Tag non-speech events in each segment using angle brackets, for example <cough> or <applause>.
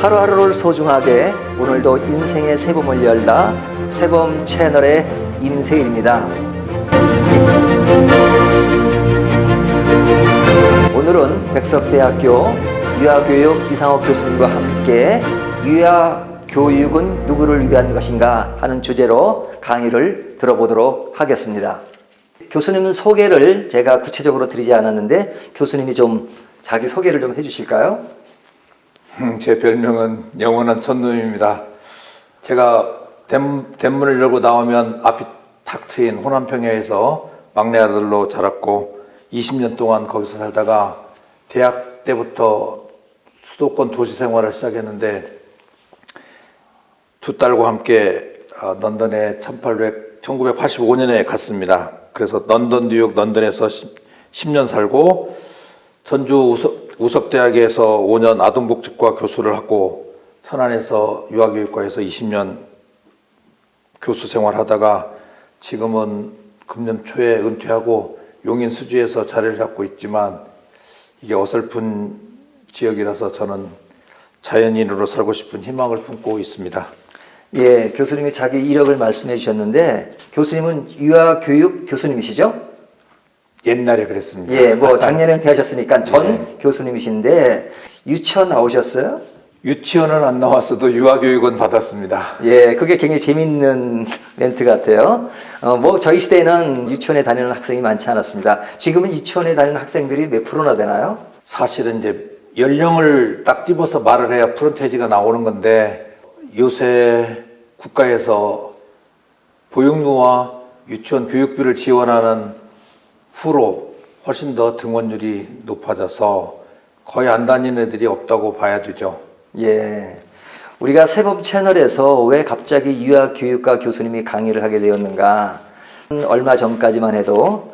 하루하루를 소중하게 오늘도 인생의 새봄을 열다 새봄 채널의 임세일입니다. 오늘은 백석대학교 유아교육 이상호 교수님과 함께 유아 교육은 누구를 위한 것인가 하는 주제로 강의를 들어보도록 하겠습니다. 교수님 소개를 제가 구체적으로 드리지 않았는데 교수님이 좀 자기 소개를 좀 해주실까요? 음, 제 별명은 영원한 천놈입니다. 제가 댐, 댐문을 열고 나오면 앞이 탁 트인 호남평야에서 막내 아들로 자랐고 20년 동안 거기서 살다가 대학 때부터 수도권 도시 생활을 시작했는데 두 딸과 함께 어, 런던에 1800, 1985년에 갔습니다. 그래서 런던, 뉴욕, 런던에서 10, 년 살고 전주 우석, 우석대학에서 5년 아동복지과 교수를 하고 천안에서 유아교육과에서 20년 교수 생활하다가 지금은 금년 초에 은퇴하고 용인 수주에서 자리를 잡고 있지만 이게 어설픈 지역이라서 저는 자연인으로 살고 싶은 희망을 품고 있습니다. 예, 교수님이 자기 이력을 말씀해 주셨는데 교수님은 유아교육 교수님이시죠? 옛날에 그랬습니다. 예, 뭐 <laughs> 작년에 은퇴하셨으니까 전 네. 교수님이신데 유치원 나오셨어요? 유치원은 안 나왔어도 유아교육은 받았습니다. 예, 그게 굉장히 재밌는 <laughs> 멘트 같아요. 어, 뭐 저희 시대에는 유치원에 다니는 학생이 많지 않았습니다. 지금은 유치원에 다니는 학생들이 몇 프로나 되나요? 사실은 이제 연령을 딱 집어서 말을 해야 프론테이지가 나오는 건데 요새 국가에서 보육료와 유치원 교육비를 지원하는 후로 훨씬 더 등원율이 높아져서 거의 안 다니는 애들이 없다고 봐야 되죠. 예. 우리가 세법 채널에서 왜 갑자기 유아 교육과 교수님이 강의를 하게 되었는가? 음, 얼마 전까지만 해도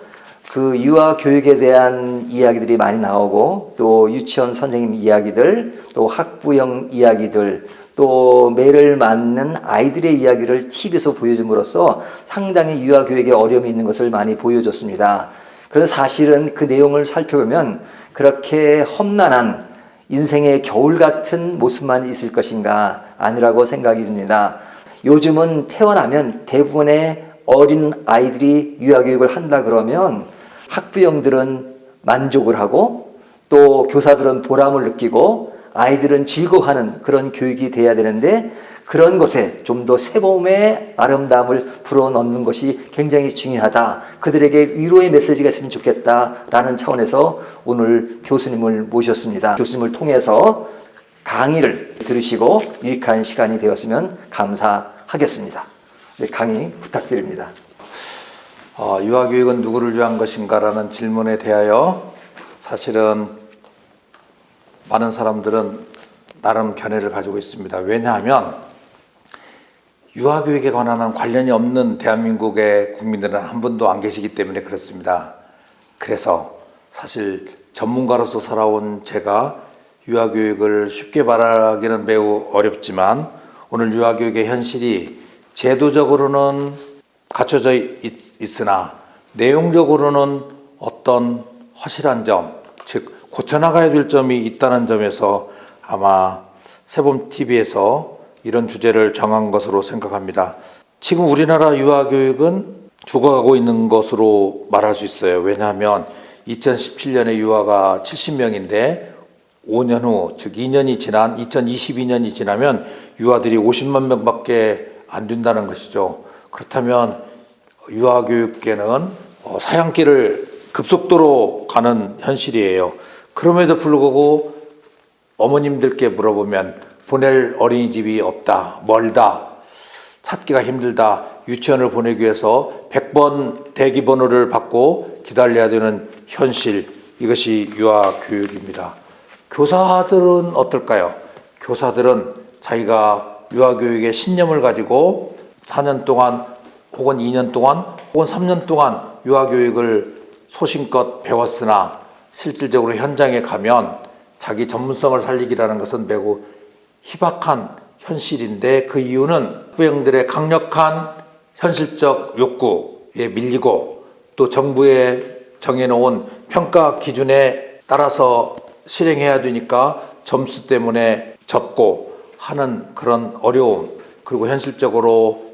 그 유아 교육에 대한 이야기들이 많이 나오고 또 유치원 선생님 이야기들 또 학부형 이야기들 또 매를 맞는 아이들의 이야기를 TV에서 보여줌으로써 상당히 유아 교육에 어려움이 있는 것을 많이 보여줬습니다. 그래서 사실은 그 내용을 살펴보면 그렇게 험난한 인생의 겨울 같은 모습만 있을 것인가 아니라고 생각이 듭니다. 요즘은 태어나면 대부분의 어린 아이들이 유아교육을 한다 그러면 학부형들은 만족을 하고 또 교사들은 보람을 느끼고 아이들은 즐거워하는 그런 교육이 돼야 되는데 그런 것에 좀더 세봄의 아름다움을 불어넣는 것이 굉장히 중요하다. 그들에게 위로의 메시지가 있으면 좋겠다라는 차원에서 오늘 교수님을 모셨습니다. 교수님을 통해서 강의를 들으시고 유익한 시간이 되었으면 감사하겠습니다. 네, 강의 부탁드립니다. 어, 유아교육은 누구를 위한 것인가라는 질문에 대하여 사실은 많은 사람들은 나름 견해를 가지고 있습니다. 왜냐하면 유아교육에 관한 관련이 없는 대한민국의 국민들은 한 분도 안 계시기 때문에 그렇습니다. 그래서 사실 전문가로서 살아온 제가 유아교육을 쉽게 말하기는 매우 어렵지만 오늘 유아교육의 현실이 제도적으로는 갖춰져 있, 있으나 내용적으로는 어떤 허실한 점, 즉 고쳐나가야 될 점이 있다는 점에서 아마 세범 TV에서 이런 주제를 정한 것으로 생각합니다. 지금 우리나라 유아교육은 죽어가고 있는 것으로 말할 수 있어요. 왜냐하면 2017년에 유아가 70명인데 5년 후, 즉 2년이 지난 2022년이 지나면 유아들이 50만 명밖에 안 된다는 것이죠. 그렇다면 유아교육계는 어, 사양길을 급속도로 가는 현실이에요. 그럼에도 불구하고 어머님들께 물어보면 보낼 어린이집이 없다, 멀다, 찾기가 힘들다, 유치원을 보내기 위해서 100번 대기 번호를 받고 기다려야 되는 현실, 이것이 유아 교육입니다. 교사들은 어떨까요? 교사들은 자기가 유아 교육에 신념을 가지고 4년 동안 혹은 2년 동안 혹은 3년 동안 유아 교육을 소신껏 배웠으나 실질적으로 현장에 가면 자기 전문성을 살리기라는 것은 매우 희박한 현실인데 그 이유는 후배들의 강력한 현실적 욕구에 밀리고 또 정부에 정해놓은 평가 기준에 따라서 실행해야 되니까 점수 때문에 접고 하는 그런 어려움 그리고 현실적으로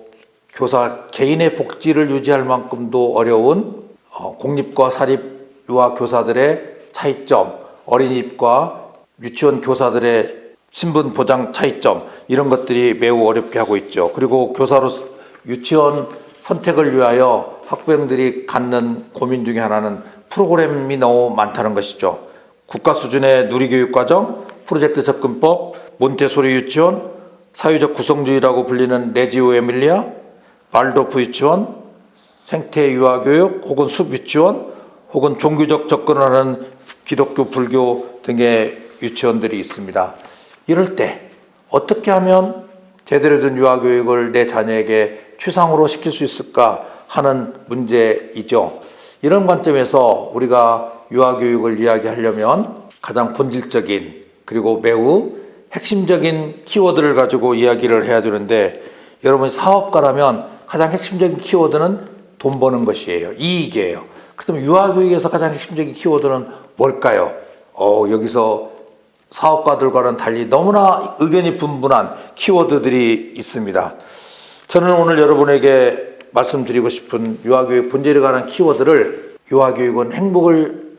교사 개인의 복지를 유지할 만큼도 어려운 어, 공립과 사립 유아 교사들의 차이점, 어린이집과 유치원 교사들의 신분 보장 차이점 이런 것들이 매우 어렵게 하고 있죠. 그리고 교사로 유치원 선택을 위하여 학부형들이 갖는 고민 중에 하나는 프로그램이 너무 많다는 것이죠. 국가 수준의 누리교육 과정, 프로젝트 접근법, 몬테소리 유치원, 사회적 구성주의라고 불리는 레지오 에밀리아, 발도프 유치원, 생태 유아교육 혹은 숲 유치원 혹은 종교적 접근을 하는 기독교 불교 등의 유치원들이 있습니다. 이럴 때 어떻게 하면 제대로 된 유아 교육을 내 자녀에게 최상으로 시킬 수 있을까 하는 문제이죠. 이런 관점에서 우리가 유아 교육을 이야기하려면 가장 본질적인 그리고 매우 핵심적인 키워드를 가지고 이야기를 해야 되는데 여러분 사업가라면 가장 핵심적인 키워드는 돈 버는 것이에요. 이익이에요. 그렇다면 유아교육에서 가장 핵심적인 키워드는 뭘까요? 어, 여기서 사업가들과는 달리 너무나 의견이 분분한 키워드들이 있습니다. 저는 오늘 여러분에게 말씀드리고 싶은 유아교육 본질에 관한 키워드를 유아교육은 행복을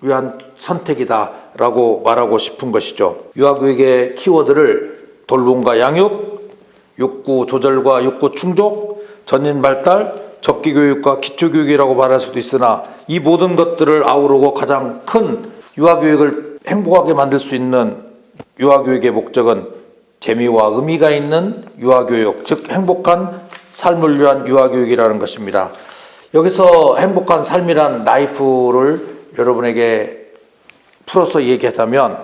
위한 선택이다 라고 말하고 싶은 것이죠. 유아교육의 키워드를 돌봄과 양육, 욕구 조절과 욕구 충족, 전인 발달, 적기 교육과 기초 교육이라고 말할 수도 있으나 이 모든 것들을 아우르고 가장 큰 유아 교육을 행복하게 만들 수 있는 유아 교육의 목적은 재미와 의미가 있는 유아 교육, 즉 행복한 삶을 위한 유아 교육이라는 것입니다. 여기서 행복한 삶이란 라이프를 여러분에게 풀어서 얘기하자면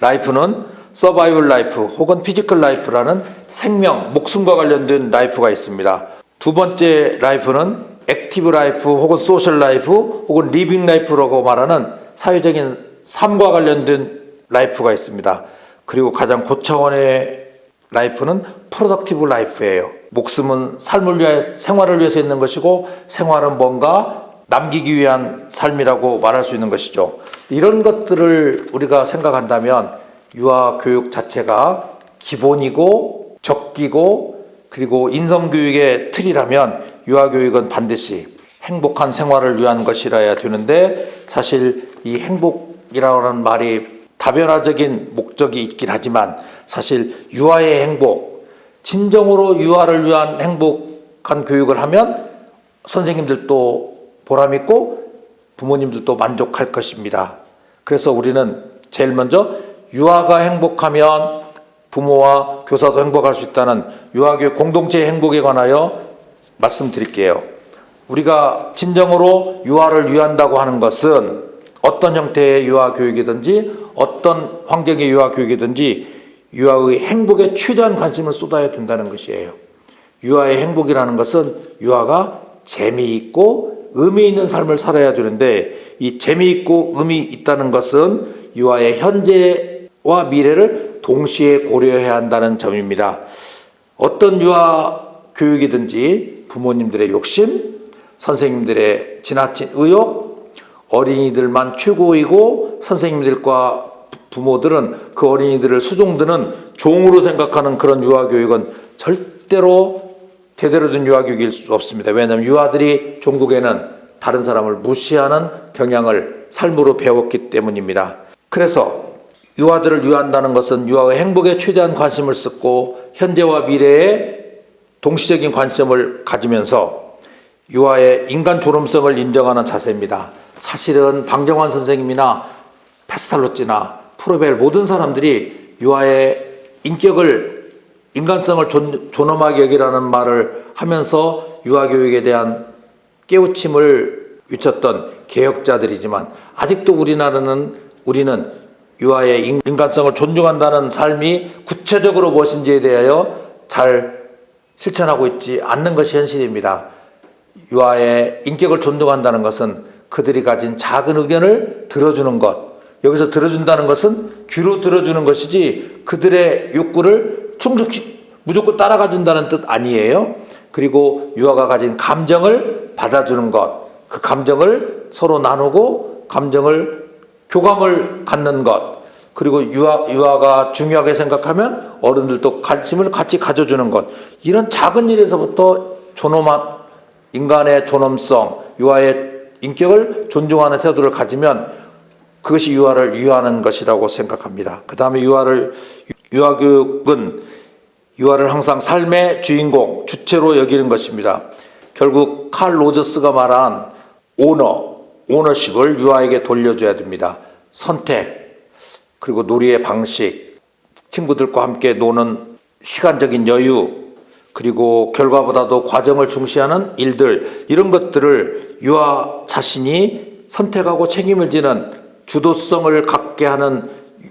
라이프는 서바이벌 라이프 혹은 피지컬 라이프라는 생명, 목숨과 관련된 라이프가 있습니다. 두 번째 라이프는 액티브 라이프 혹은 소셜 라이프 혹은 리빙 라이프라고 말하는 사회적인 삶과 관련된 라이프가 있습니다. 그리고 가장 고차원의 라이프는 프로덕티브 라이프예요. 목숨은 삶을 위해 생활을 위해서 있는 것이고 생활은 뭔가 남기기 위한 삶이라고 말할 수 있는 것이죠. 이런 것들을 우리가 생각한다면 유아 교육 자체가 기본이고 적기고 그리고 인성교육의 틀이라면 유아 교육은 반드시 행복한 생활을 위한 것이라야 되는데 사실 이 행복이라는 말이 다변화적인 목적이 있긴 하지만 사실 유아의 행복, 진정으로 유아를 위한 행복한 교육을 하면 선생님들도 보람있고 부모님들도 만족할 것입니다. 그래서 우리는 제일 먼저 유아가 행복하면 부모와 교사도 행복할 수 있다는 유아교육 공동체의 행복에 관하여 말씀드릴게요. 우리가 진정으로 유아를 위한다고 하는 것은 어떤 형태의 유아 교육이든지 어떤 환경의 유아 교육이든지 유아의 행복에 최대한 관심을 쏟아야 된다는 것이에요. 유아의 행복이라는 것은 유아가 재미있고 의미 있는 삶을 살아야 되는데 이 재미있고 의미 있다는 것은 유아의 현재와 미래를 동시에 고려해야 한다는 점입니다. 어떤 유아 교육이든지 부모님들의 욕심, 선생님들의 지나친 의욕, 어린이들만 최고이고 선생님들과 부모들은 그 어린이들을 수종드는 종으로 생각하는 그런 유아 교육은 절대로 제대로 된 유아 교육일 수 없습니다. 왜냐하면 유아들이 종국에는 다른 사람을 무시하는 경향을 삶으로 배웠기 때문입니다. 그래서 유아들을 유한다는 것은 유아의 행복에 최대한 관심을 쏟고 현재와 미래에 동시적인 관점을 가지면서 유아의 인간 존엄성을 인정하는 자세입니다. 사실은 방정환 선생님이나 페스탈로찌나 프로벨 모든 사람들이 유아의 인격을 인간성을 존, 존엄하게 여기라는 말을 하면서 유아 교육에 대한 깨우침을 외쳤던 개혁자들이지만 아직도 우리나라는 우리는 유아의 인- 인간성을 존중한다는 삶이 구체적으로 무엇인지에 대하여 잘 실천하고 있지 않는 것이 현실입니다. 유아의 인격을 존중한다는 것은 그들이 가진 작은 의견을 들어주는 것. 여기서 들어준다는 것은 귀로 들어주는 것이지 그들의 욕구를 충족시 무조건 따라가 준다는 뜻 아니에요. 그리고 유아가 가진 감정을 받아주는 것. 그 감정을 서로 나누고 감정을 교감을 갖는 것. 그리고 유아, 유아가 중요하게 생각하면 어른들도 관심을 같이 가져주는 것. 이런 작은 일에서부터 존엄한 인간의 존엄성, 유아의 인격을 존중하는 태도를 가지면 그것이 유아를 유하는 것이라고 생각합니다. 그 다음에 유아를, 유아교육은 유아를 항상 삶의 주인공, 주체로 여기는 것입니다. 결국 칼 로저스가 말한 오너, 오너십을 유아에게 돌려줘야 됩니다. 선택, 그리고 놀이의 방식, 친구들과 함께 노는 시간적인 여유, 그리고 결과보다도 과정을 중시하는 일들, 이런 것들을 유아 자신이 선택하고 책임을 지는 주도성을 갖게 하는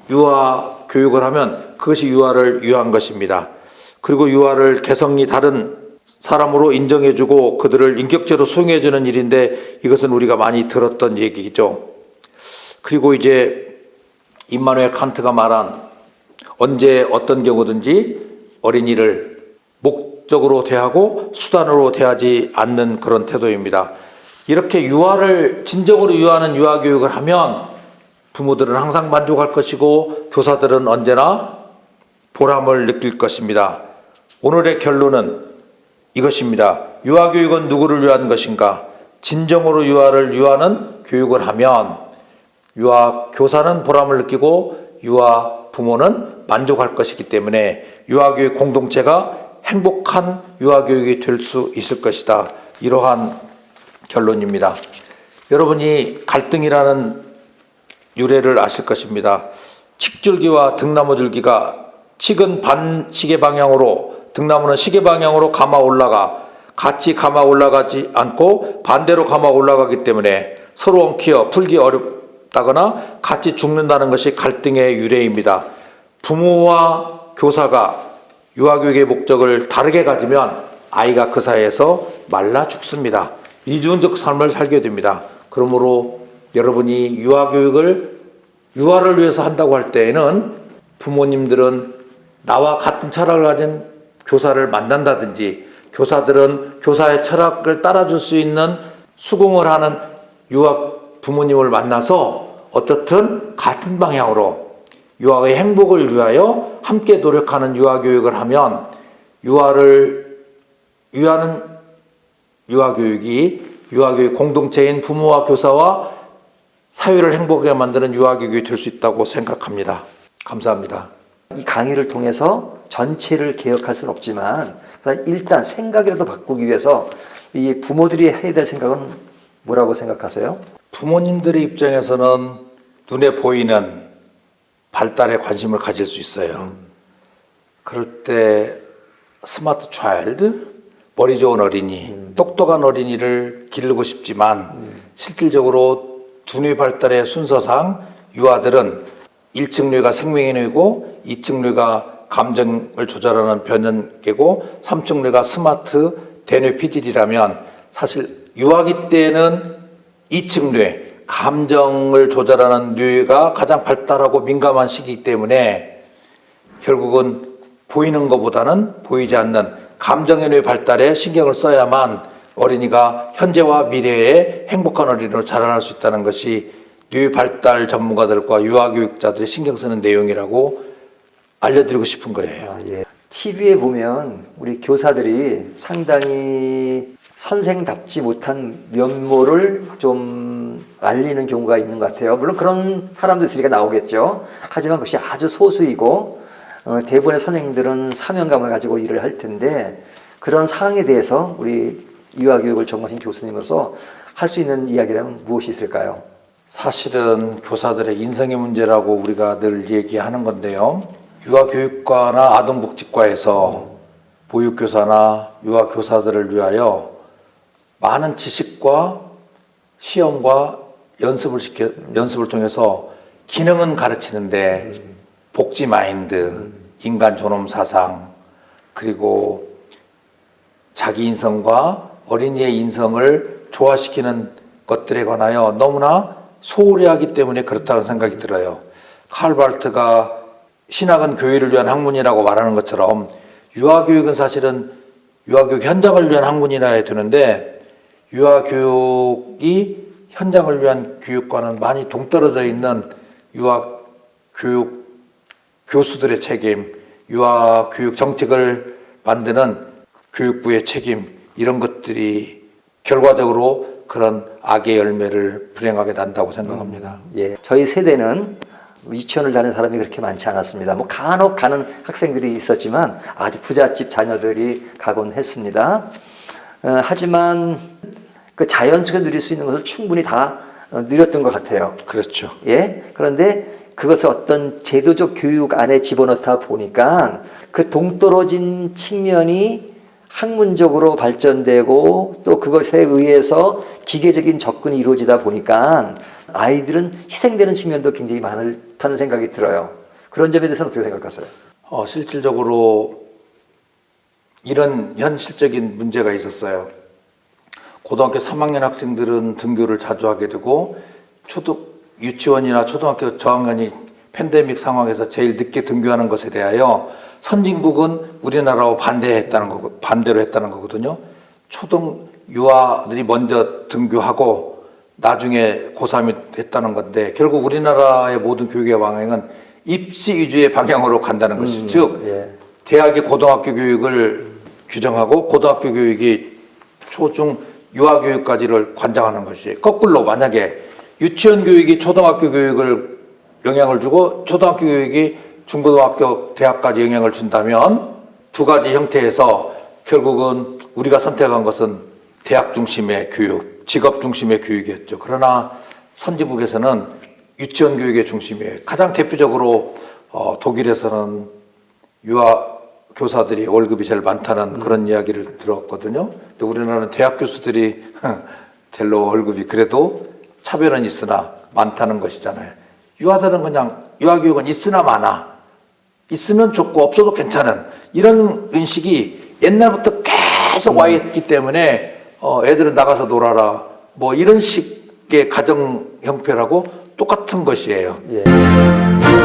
유아 교육을 하면 그것이 유아를 유한 것입니다. 그리고 유아를 개성이 다른 사람으로 인정해주고 그들을 인격체로 수용해주는 일인데 이것은 우리가 많이 들었던 얘기죠. 그리고 이제 임마누엘 칸트가 말한 언제 어떤 경우든지 어린이를 목적으로 대하고 수단으로 대하지 않는 그런 태도입니다. 이렇게 유아를 진정으로 유아하는 유아 교육을 하면 부모들은 항상 만족할 것이고 교사들은 언제나 보람을 느낄 것입니다. 오늘의 결론은 이것입니다. 유아 교육은 누구를 위한 것인가? 진정으로 유아를 유하는 교육을 하면 유아 교사는 보람을 느끼고 유아 부모는 만족할 것이기 때문에 유아 교육 공동체가 행복한 유아 교육이 될 수 있을 것이다. 이러한 결론입니다. 여러분이 갈등이라는 유래를 아실 것입니다. 칡줄기와 등나무줄기가 칡은 반시계 방향으로 등나무는 시계 방향으로 감아 올라가 같이 감아 올라가지 않고 반대로 감아 올라가기 때문에 서로 엉키어 풀기 어렵다거나 같이 죽는다는 것이 갈등의 유래입니다. 부모와 교사가 유아교육의 목적을 다르게 가지면 아이가 그 사이에서 말라 죽습니다. 이중적 삶을 살게 됩니다. 그러므로 여러분이 유아교육을 유아를 위해서 한다고 할 때에는 부모님들은 나와 같은 철학을 가진 교사를 만난다든지 교사들은 교사의 철학을 따라줄 수 있는 수긍을 하는 유아 부모님을 만나서 어떻든 같은 방향으로 유아의 행복을 위하여 함께 노력하는 유아 교육을 하면 유아를 유아는 유아 교육이 유아 교육 공동체인 부모와 교사와 사회를 행복하게 만드는 유아 교육이 될 수 있다고 생각합니다. 감사합니다. 이 강의를 통해서 전체를 개혁할 수는 없지만 일단 생각이라도 바꾸기 위해서 이 부모들이 해야 될 생각은 뭐라고 생각하세요? 부모님들의 입장에서는 눈에 보이는 발달에 관심을 가질 수 있어요. 그럴 때 스마트 차일드, 머리 좋은 어린이, 똑똑한 어린이를 기르고 싶지만 실질적으로 두뇌 발달의 순서상 유아들은 1층 뇌가 생명의 뇌고 2층 뇌가 감정을 조절하는 변연계고 3층 뇌가 스마트 대뇌 피질이라면 사실 유아기 때는 2층 뇌 감정을 조절하는 뇌가 가장 발달하고 민감한 시기이기 때문에 결국은 보이는 것보다는 보이지 않는 감정의 뇌 발달에 신경을 써야만 어린이가 현재와 미래에 행복한 어린이로 자라날 수 있다는 것이 뇌 발달 전문가들과 유아교육자들이 신경 쓰는 내용이라고 알려드리고 싶은 거예요. 아, 예. TV에 보면 우리 교사들이 상당히 선생답지 못한 면모를 좀 알리는 경우가 있는 것 같아요. 물론 그런 사람도 있으니까 나오겠죠. 하지만 그것이 아주 소수이고 어, 대부분의 선생님들은 사명감을 가지고 일을 할 텐데 그런 사항에 대해서 우리 유아교육을 전공하신 교수님으로서 할 수 있는 이야기라면 무엇이 있을까요? 사실은 교사들의 인성의 문제라고 우리가 늘 얘기하는 건데요. 유아교육과나 아동복지과에서 보육교사나 유아교사들을 위하여 많은 지식과 시험과 연습을 시켜, 연습을 통해서 기능은 가르치는데 복지 마인드, 인간 존엄 사상, 그리고 자기 인성과 어린이의 인성을 조화시키는 것들에 관하여 너무나 소홀히 하기 때문에 그렇다는 생각이 들어요. 칼발트가 신학은 교회를 위한 학문이라고 말하는 것처럼 유아교육은 사실은 유아교육 현장을 위한 학문이라 되는데 유아교육이 현장을 위한 교육과는 많이 동떨어져 있는 유아 교육 교수들의 책임, 유아 교육 정책을 만드는 교육부의 책임 이런 것들이 결과적으로 그런 악의 열매를 불행하게 난다고 생각합니다. 예, 저희 세대는 유치원을 다니는 사람이 그렇게 많지 않았습니다. 뭐 간혹 가는 학생들이 있었지만 아주 부잣집 자녀들이 가곤 했습니다. 어, 하지만 그 자연 속에 누릴 수 있는 것을 충분히 다 어, 누렸던 것 같아요. 그렇죠. 예, 그런데 그것을 어떤 제도적 교육 안에 집어넣다 보니까 그 동떨어진 측면이 학문적으로 발전되고 또 그것에 의해서 기계적인 접근이 이루어지다 보니까 아이들은 희생되는 측면도 굉장히 많다는 생각이 들어요. 그런 점에 대해서는 어떻게 생각하세요? 어, 실질적으로 이런 현실적인 문제가 있었어요. 고등학교 3학년 학생들은 등교를 자주 하게 되고 초등 유치원이나 초등학교 저학년이 팬데믹 상황에서 제일 늦게 등교하는 것에 대하여 선진국은 우리나라와 반대했다는 거 반대로 했다는 거거든요. 초등 유아들이 먼저 등교하고 나중에 고3이 됐다는 건데 결국 우리나라의 모든 교육의 방향은 입시 위주의 방향으로 간다는 것이죠. 즉 예. 대학이 고등학교 교육을 규정하고 고등학교 교육이 초중 유아 교육까지를 관장하는 것이 거꾸로 만약에 유치원 교육이 초등학교 교육을 영향을 주고 초등학교 교육이 중고등학교 대학까지 영향을 준다면 두 가지 형태에서 결국은 우리가 선택한 것은 대학 중심의 교육, 직업 중심의 교육이었죠. 그러나 선진국에서는 유치원 교육의 중심이에요. 가장 대표적으로 어, 독일에서는 유아 교사들이 월급이 제일 많다는 그런 이야기를 들었거든요. 근데 우리나라는 대학 교수들이 <laughs> 제일 월급이 그래도 차별은 있으나 많다는 것이잖아요. 유아들은 그냥 유아 교육은 있으나 많아. 있으면 좋고 없어도 괜찮은 이런 인식이 옛날부터 계속 와 있기 때문에 어, 애들은 나가서 놀아라. 뭐 이런 식의 가정 형편하고 똑같은 것이에요. 예.